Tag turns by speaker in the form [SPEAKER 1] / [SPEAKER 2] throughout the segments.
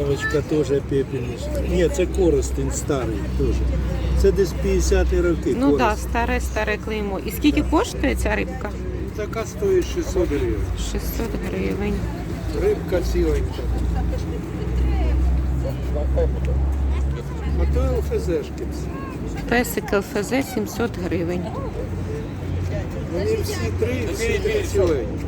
[SPEAKER 1] Івановичка теж пепельниця. Ні, це Коростень старий теж. Це десь 50-ті роки.
[SPEAKER 2] Ну так,
[SPEAKER 1] Коростень.
[SPEAKER 2] старе, старе клеймо. І скільки коштує ця рибка?
[SPEAKER 1] Така стоїть 600 гривень.
[SPEAKER 2] 600 гривень.
[SPEAKER 1] Рибка ціленька. А то ЛФЗшки.
[SPEAKER 2] Песик ЛФЗ 700 гривень.
[SPEAKER 1] Вони всі три, всі три ціленькі.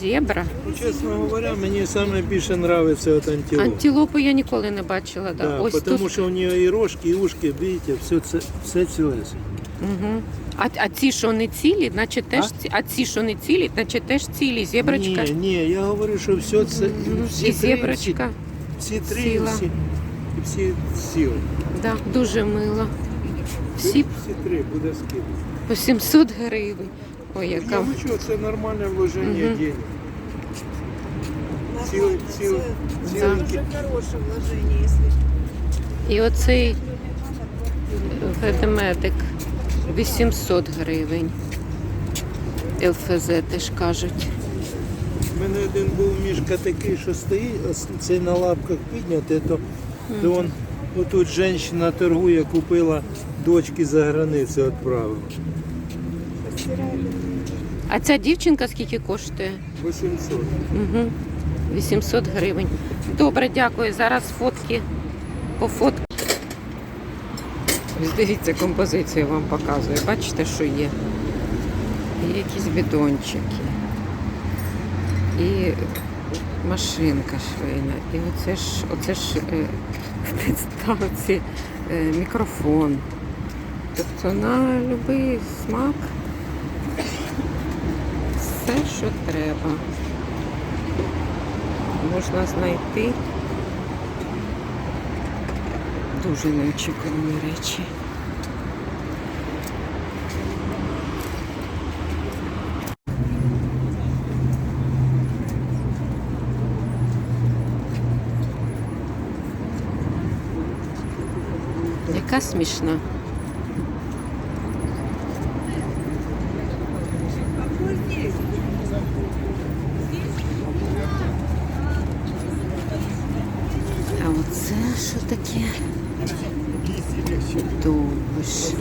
[SPEAKER 2] Зебра.
[SPEAKER 1] Чесно говоря, мені саме більше подобається от антилоп.
[SPEAKER 2] Антилопу я ніколи не бачила. Да.
[SPEAKER 1] Да,
[SPEAKER 2] Ось
[SPEAKER 1] тому
[SPEAKER 2] тут.
[SPEAKER 1] що у нее і рожки, і ушки, бачите, все, це, все цілесеньке.
[SPEAKER 2] Угу. А, а ці, що не цілі, наче теж
[SPEAKER 1] А?
[SPEAKER 2] ці, а ці, що не цілі, наче теж цілі. Зеброчка.
[SPEAKER 1] Ні, ні, я говорю, що все це, всі
[SPEAKER 2] І зеброчка.
[SPEAKER 1] всі, всі три,
[SPEAKER 2] ціла.
[SPEAKER 1] всі, і всі сіли.
[SPEAKER 2] Да, дуже мило. Всі
[SPEAKER 1] Всі три буде скидка.
[SPEAKER 2] По 700 гривень. Ой, яка.
[SPEAKER 1] Ну це нормальне вложення
[SPEAKER 2] Мгм.
[SPEAKER 1] денег. Ціли, ціли,
[SPEAKER 2] Да.
[SPEAKER 1] ціленькі.
[SPEAKER 3] хорошее вложение, если
[SPEAKER 2] І оцей ведмедик 800 гривень. ЛФЗ теж кажуть.
[SPEAKER 1] У мене один був мішка такий, що стоїть, ось цей на лапках піднятий, то, то он, отут жінка торгує, купила дочки за границю відправила.
[SPEAKER 2] А ця дівчинка скільки коштує?
[SPEAKER 1] 800.
[SPEAKER 2] Угу. 800 гривень. Добре, дякую. Зараз фотки по фотки. Ось Дивіться, композицію вам показую. Бачите, що є? Є якісь бідончики. І машинка швейна. І оце ж, оце ж е, підставці е, мікрофон. Тобто на будь-який смак все, що треба. Можна знайти дуже неочікувані речі. Яка смішна. А оце що таке? Довбиш.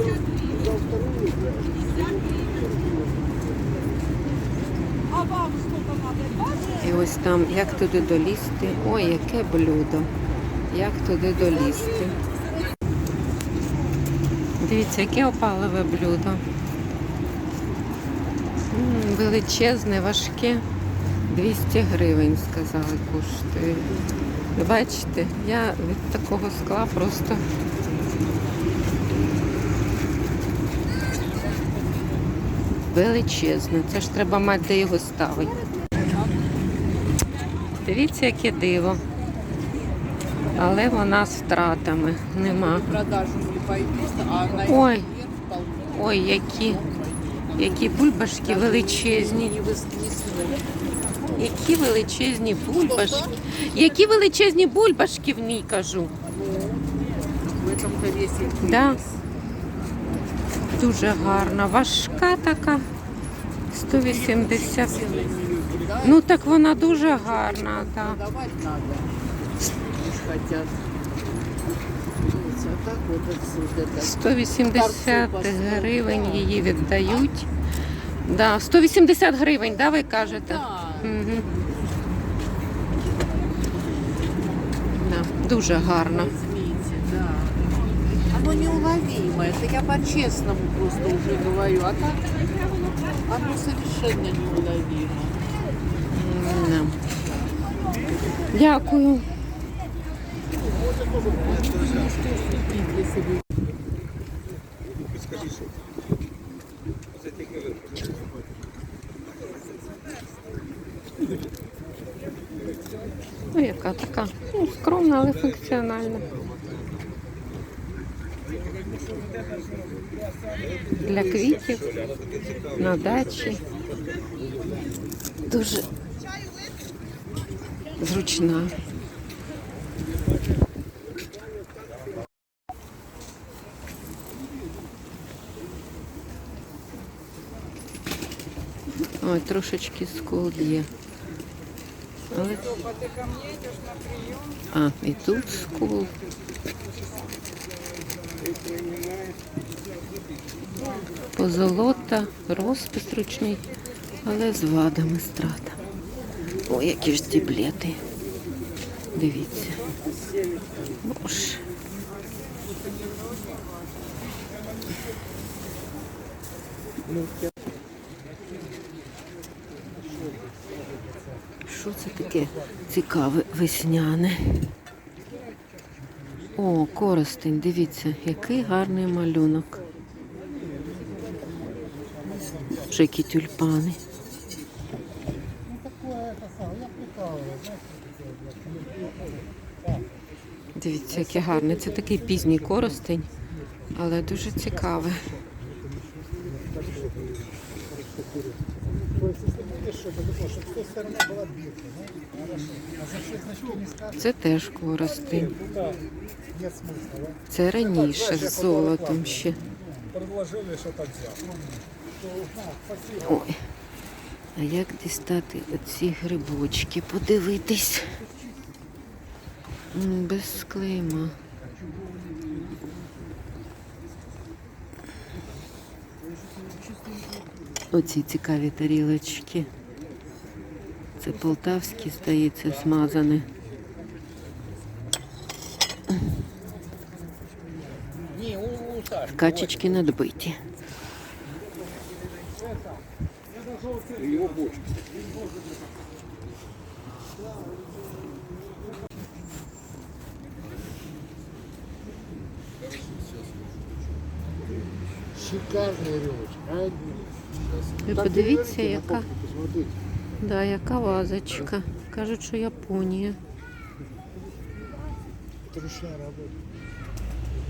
[SPEAKER 2] І ось там, як туди долізти. Ой, яке блюдо. Як туди долізти. Дивіться, яке опалове блюдо. Величезне, важке. 200 гривень, сказали, коштує. Бачите, я від такого скла просто. Величезне. Це ж треба мати, де його ставити. Дивіться, яке диво. Але вона з втратами. Нема. Ой. Ой, які, які бульбашки величезні. Які величезні бульбашки. Які величезні бульбашки в ній кажу. Да. Дуже гарна. Важка така. 180. Ну так вона дуже гарна, так.
[SPEAKER 3] Продавать надо. Уж хотят. Видите, а так
[SPEAKER 2] 180 гривень її віддають. Да, 180 гривень, да, ви кажете?
[SPEAKER 3] Да.
[SPEAKER 2] Угу. Да, дуже гарно.
[SPEAKER 3] Возьмите, да. Оно неуловимо. Это я по-честному просто уже говорю. А так оно совершенно неуловимо.
[SPEAKER 2] Да. Дякую. Ну, яка така? Ну, скромна, але функціональна. Для квітів на дачі. Дуже зручна. Ой, трошечки скол є. палець. А, і тут скул. Позолота, розпис ручний, але з вадами страта. О, які ж діблети. Дивіться. Боже. Що це таке цікаве весняне? О, коростень, дивіться, який гарний малюнок. Вже які тюльпани. Дивіться, яке гарне. Це такий пізній коростень, але дуже цікаве. Це теж коростень. Це раніше з золотом ще. Ой. А як дістати оці грибочки? Подивитись. Без клейма. Оці цікаві тарілочки. Це полтавські, здається,
[SPEAKER 4] Саші.
[SPEAKER 2] Качечки надбиті.
[SPEAKER 5] Рюмочка. А?
[SPEAKER 2] Ви подивіться, яка. Да, яка вазочка. Кажуть, що Японія.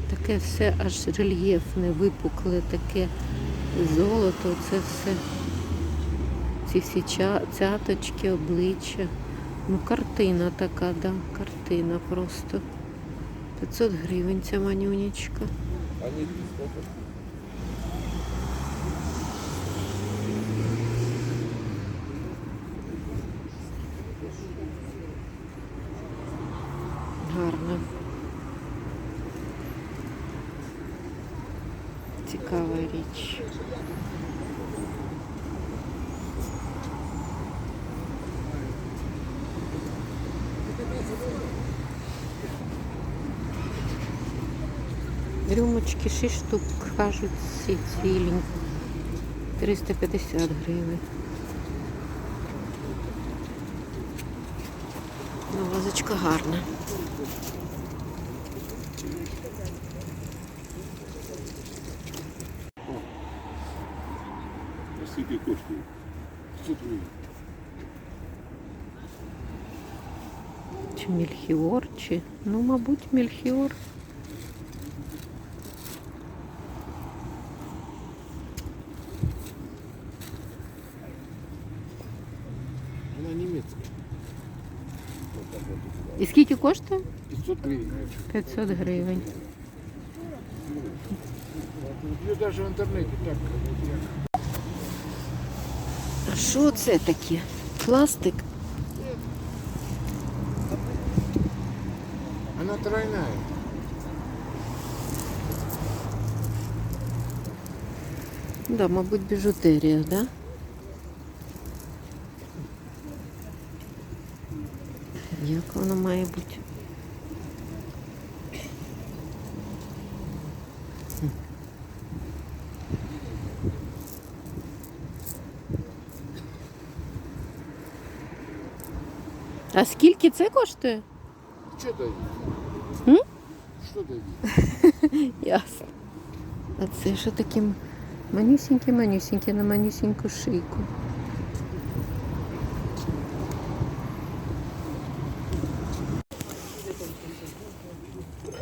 [SPEAKER 2] Таке все аж рельєфне, випукле, таке золото, це все. Ці всі ча- цяточки, обличчя. Ну, картина така, да, картина просто. 500 гривень ця манюнечка.
[SPEAKER 4] А не сколько?
[SPEAKER 2] Гарно. Цікава річ. Рюмочки 6 штук, кажуть, ці цвілі. 350 гривень. Ну, вазочка гарна.
[SPEAKER 4] Скільки коштує?
[SPEAKER 5] 500 гривен.
[SPEAKER 2] Чи мельхіор, чи. Ну, мабуть, мельхіор.
[SPEAKER 5] Она немецкая.
[SPEAKER 2] І скільки коштує?
[SPEAKER 5] 500 гривен.
[SPEAKER 2] 500 гривень.
[SPEAKER 5] Вот Ее даже в интернете так.
[SPEAKER 2] Що це таке? Пластик?
[SPEAKER 5] Она тройная.
[SPEAKER 2] Да, мабуть, біжутерія, да? Як воно має бути? А скільки це коштує?
[SPEAKER 5] Що дають?
[SPEAKER 2] М?
[SPEAKER 5] Что дають?
[SPEAKER 2] Ясно. А це що таке манюсіньке-манюсіньке на манюсіньку шийку.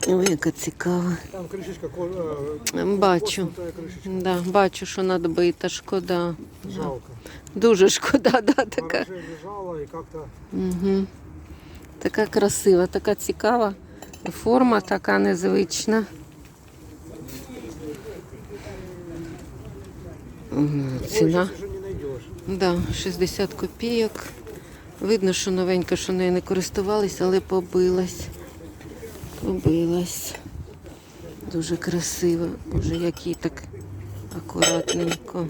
[SPEAKER 2] Ой, яка цікава.
[SPEAKER 5] Там крышечка, ко- э,
[SPEAKER 2] Бачу.
[SPEAKER 5] коснутая крышечка.
[SPEAKER 2] Да, бачу, що надбита, шкода.
[SPEAKER 5] Жалко.
[SPEAKER 2] Дуже шкода, да, така.
[SPEAKER 5] Гараже лежала и как-то
[SPEAKER 2] Угу. Така красива, така цікава. Форма така незвична. Мгм, Ціна.
[SPEAKER 5] Ой, сейчас уже не найдешь.
[SPEAKER 2] Да, 60 копійок. Видно, що новенька, що нею не користувались, але побилась. Побилась. Дуже красиво. Боже, як їй так акуратненько.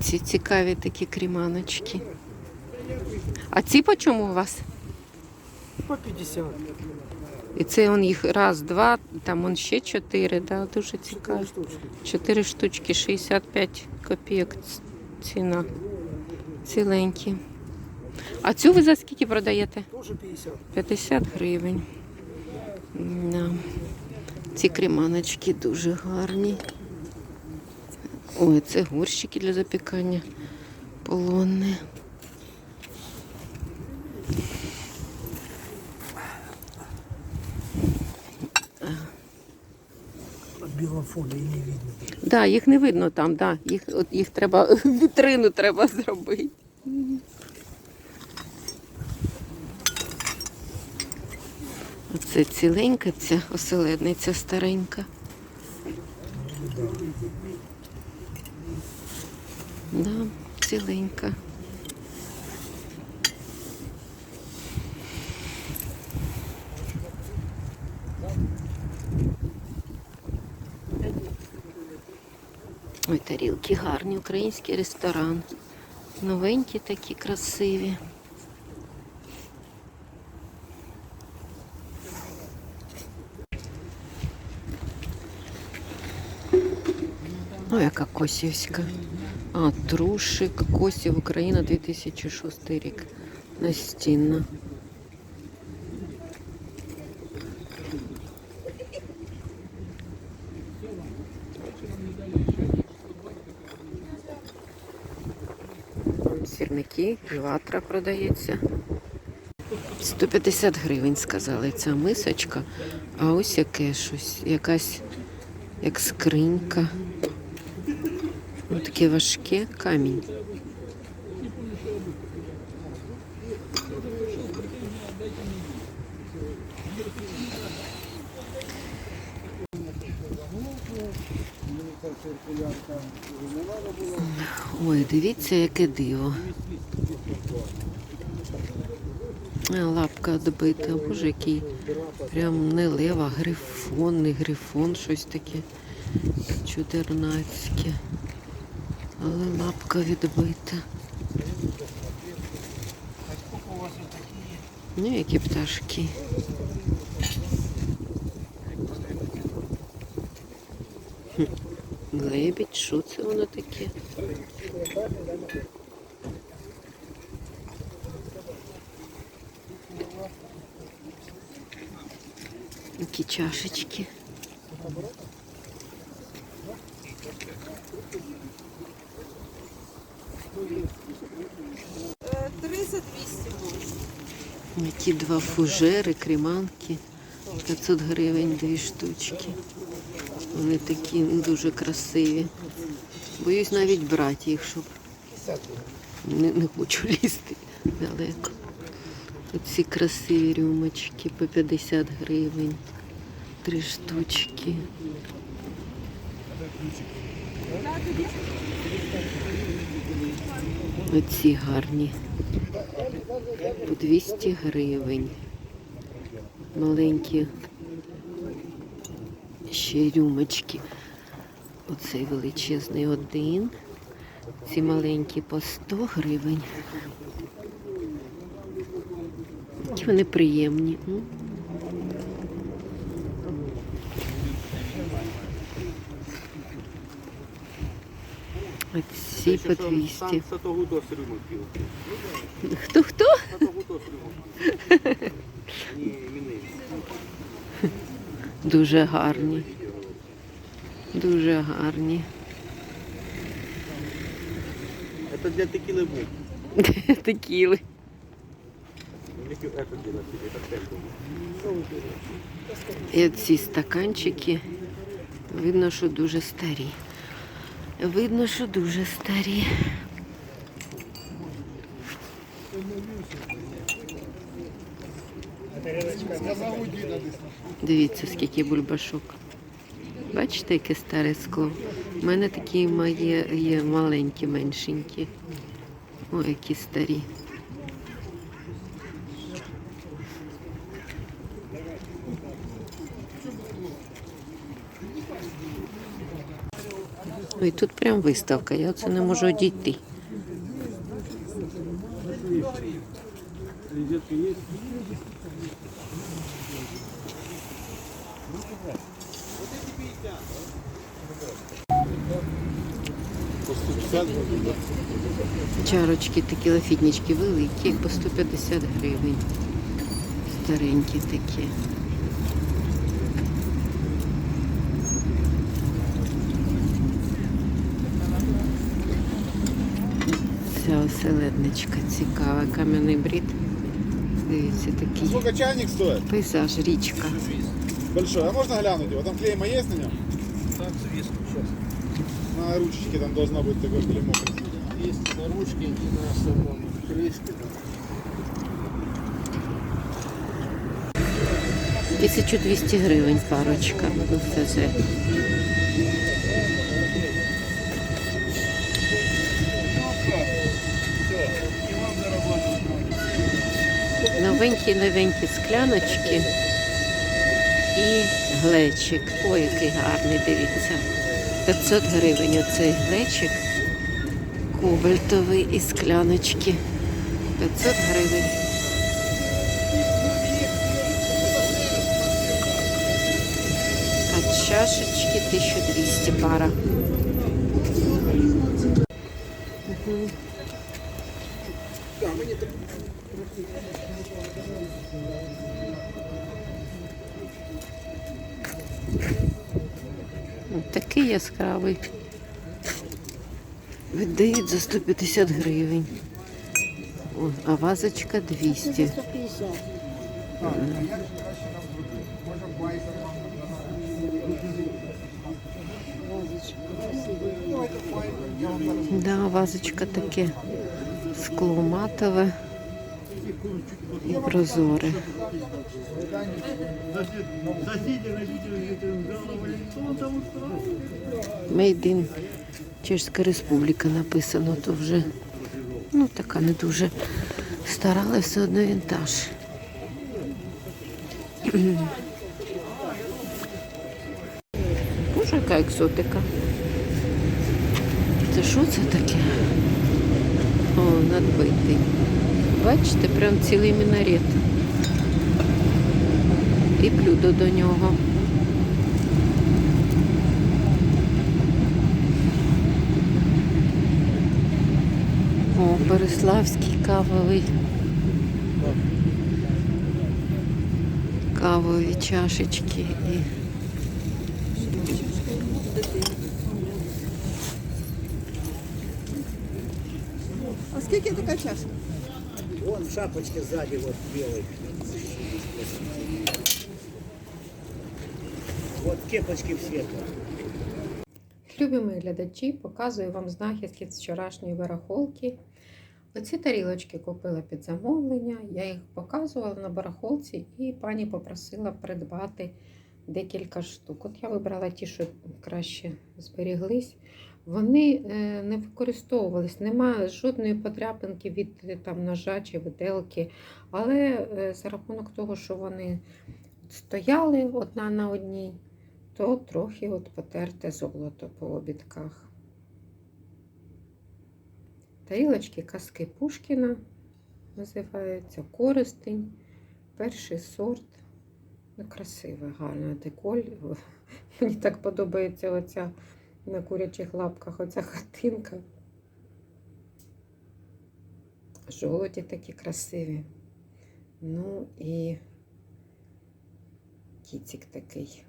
[SPEAKER 2] Ці цікаві такі кріманочки. А ці по чому у вас?
[SPEAKER 1] По 50.
[SPEAKER 2] І це он їх раз, два, там он ще чотири, да, дуже цікаво. Чотири штучки, 65 копійок ціна. Ціленькі. А цю ви за скільки продаєте?
[SPEAKER 1] Тоже 50.
[SPEAKER 2] 50 гривень. Да. Ці креманочки дуже гарні. Ой, це горщики для запікання. Полонне.
[SPEAKER 1] Біла фолія не видно.
[SPEAKER 2] Да, їх не видно там, да. Їх, от, їх треба, вітрину треба зробити. Оце ціленька ця оселедниця старенька. Да, ціленька. Ой, тарілки гарні, український ресторан. Новенькі такі красиві. Ну, яка Косівська. А, Трушик, Косів, Україна, 2006 рік. Настінна. Сірники, ватра продається. 150 гривень, сказали, ця мисочка. А ось яке щось, якась як скринька. Ну, таке важке камінь. Ой, дивіться, яке диво. А, Лапка добита. Боже, який прям не лев, а грифон, не грифон, щось таке чудернацьке. Але лапка відбита. Ну, які пташки. Лебідь, що це воно таке? Які чашечки. Які два фужери, креманки. 500 гривень, дві штучки. Вони такі дуже красиві. Боюсь навіть брати їх, щоб не, не хочу лізти далеко. Тут ці красиві рюмочки по 50 гривень. Три штучки. Оці гарні. По 200 гривень. Маленькі ще рюмочки. Оцей величезний один. Ці маленькі по 100 гривень. Які вони приємні. м? А ці по 200.
[SPEAKER 4] Сатогутос рюмки.
[SPEAKER 2] Хто хто?
[SPEAKER 4] Сатогутос рюмки. Ні, міни.
[SPEAKER 2] Дуже гарні. Дуже гарні.
[SPEAKER 4] Это для текилы бук.
[SPEAKER 2] Текіли.
[SPEAKER 4] Это для себе, это темpo.
[SPEAKER 2] І ці стаканчики. Видно, що дуже старі. Видно, що дуже старі. Дивіться, скільки бульбашок. Бачите, яке старе скло? У мене такі має, є маленькі, меншенькі. Ой, які старі. Ой, тут прям виставка, я оце не можу одійти. Чарочки такі лафітнички великі, по 150 гривень. Старенькі такі. Ця оселедничка цікава, кам'яний брід. Дивіться, такий
[SPEAKER 6] Сколько чайник стоит?
[SPEAKER 2] пейзаж, річка.
[SPEAKER 6] Большой. А можно глянуть его? Там клейма есть на нем?
[SPEAKER 4] Так, звісно, зараз.
[SPEAKER 6] На ручечке там должно быть такое клеймо.
[SPEAKER 5] Є на ручці і на самому кришці.
[SPEAKER 2] 1200 гривень парочка. Ну, це же. Новенькі новенькі скляночки і глечик. Ой, який гарний, дивіться. 500 гривень оцей глечик. Кобальтовий і скляночки. 500 гривень. А чашечки 1200 пара. Такий яскравий. Віддають за 150 гривень. О, а вазочка 200. Да, вазочка таке скло матове і прозоре. In Чешська Республіка написано, то вже ну така не дуже стара, але все одно вінтаж. Боже, яка екзотика. Це що це таке? О, надбитий. Бачите, прям цілий мінарет. І блюдо до нього. О, Бориславський кавовий. Кавові чашечки і
[SPEAKER 7] А скільки така чашка?
[SPEAKER 8] Вон в шапочке сзади вот белый. Вот кепочки в светло.
[SPEAKER 9] Любі глядачі, показую вам знахідки з вчорашньої барахолки. Оці тарілочки купила під замовлення, я їх показувала на барахолці і пані попросила придбати декілька штук. От я вибрала ті, що краще зберіглись. Вони е, не використовувались, немає жодної подряпинки від е, там, ножа чи виделки. Але е, за рахунок того, що вони стояли одна на одній, то трохи от потерте золото по обідках. Тарілочки казки Пушкіна називаються користень, перший сорт. Ну, красиве, деколь. Мені так подобається оця на курячих лапках, оця хатинка. Жолоді такі красиві. Ну і кіцик такий.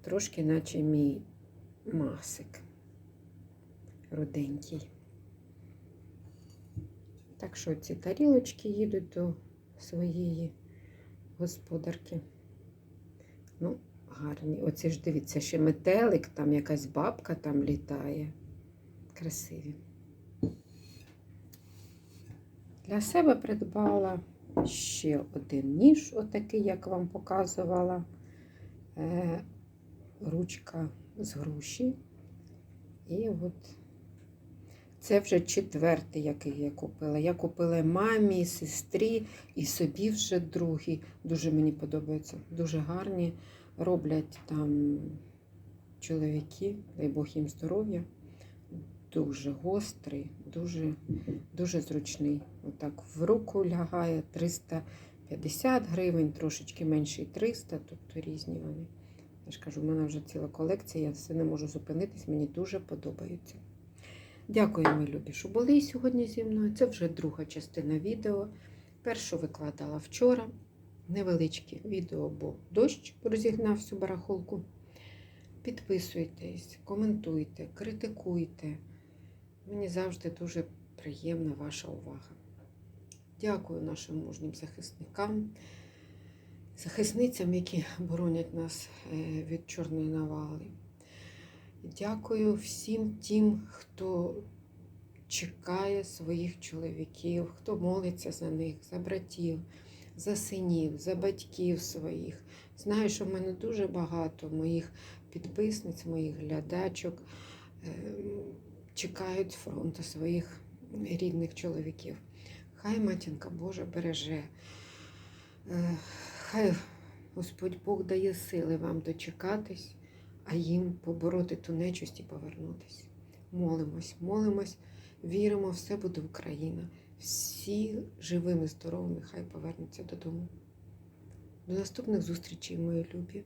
[SPEAKER 9] Трошки наче мій масик руденький. Так що ці тарілочки їдуть до своєї господарки. Ну, гарні. Оці ж дивіться, ще метелик, там якась бабка там літає. Красиві. Для себе придбала
[SPEAKER 2] ще один ніж, отакий, як вам показувала. Е, ручка з груші. І от це вже четвертий, який я купила. Я купила мамі, сестрі і собі вже другий. Дуже мені подобається. Дуже гарні. Роблять там чоловіки, дай Бог їм здоров'я. Дуже гострий, дуже, дуже зручний. Отак в руку лягає 350 гривень, трошечки менший 300, тобто різні вони. Я ж кажу, в мене вже ціла колекція, я все не можу зупинитись, мені дуже подобаються. Дякую, мої любі, що були сьогодні зі мною. Це вже друга частина відео. Першу викладала вчора. Невеличке відео, бо дощ розігнав всю барахолку. Підписуйтесь, коментуйте, критикуйте. Мені завжди дуже приємна ваша увага. Дякую нашим мужнім захисникам, захисницям, які боронять нас е, від чорної навали. Дякую всім тим, хто чекає своїх чоловіків, хто молиться за них, за братів, за синів, за батьків своїх. Знаю, що в мене дуже багато моїх підписниць, моїх глядачок е, чекають фронту своїх рідних чоловіків. Хай матінка Божа береже. Е, Хай Господь Бог дає сили вам дочекатись, а їм побороти ту нечисть і повернутись. Молимось, молимось, віримо, все буде Україна. Всі живими, здоровими, хай повернуться додому. До наступних зустрічей, мої любі.